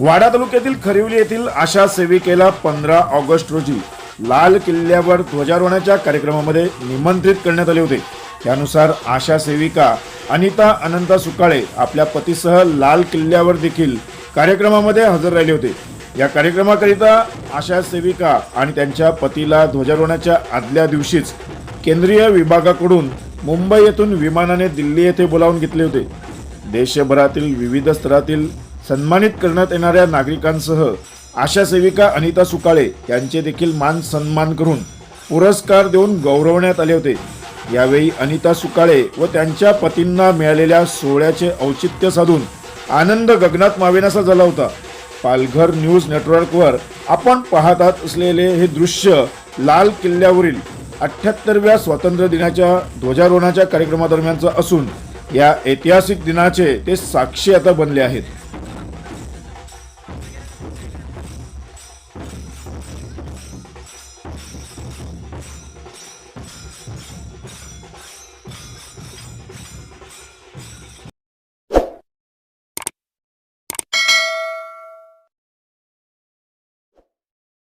वाडा तालुक्यातील खरिवली येथील आशा सेविकेला पंधरा ऑगस्ट रोजी लाल किल्ल्यावर ध्वजारोहणाच्या कार्यक्रमामध्ये निमंत्रित करण्यात आले होते. त्यानुसार आशा सेविका अनिता अनंता सुकाळे आपल्या पतीसह लाल किल्ल्यावर देखील कार्यक्रमामध्ये हजर राहिले होते. या कार्यक्रमाकरिता आशा सेविका आणि त्यांच्या पतीला ध्वजारोहणाच्या आदल्या दिवशीच केंद्रीय विभागाकडून मुंबई येथून विमानाने दिल्ली येथे बोलावून घेतले होते. देशभरातील विविध स्तरातील सन्मानित करण्यात येणाऱ्या नागरिकांसह आशा सेविका अनिता सुकाळे यांचे देखील मान सन्मान करून पुरस्कार देऊन गौरवण्यात आले होते. यावेळी अनिता सुकाळे व त्यांच्या पतींना मिळालेल्या सोहळ्याचे औचित्य साधून आनंद गगनात मावेनासा झाला होता. पालघर न्यूज नेटवर्कवर आपण पाहतात असलेले हे दृश्य लाल किल्ल्यावरील अठ्ठ्याहत्तरव्या स्वातंत्र्य दिनाच्या ध्वजारोहणाच्या कार्यक्रमादरम्यानचं असून या ऐतिहासिक दिनाचे ते साक्षी आता बनले आहेत. you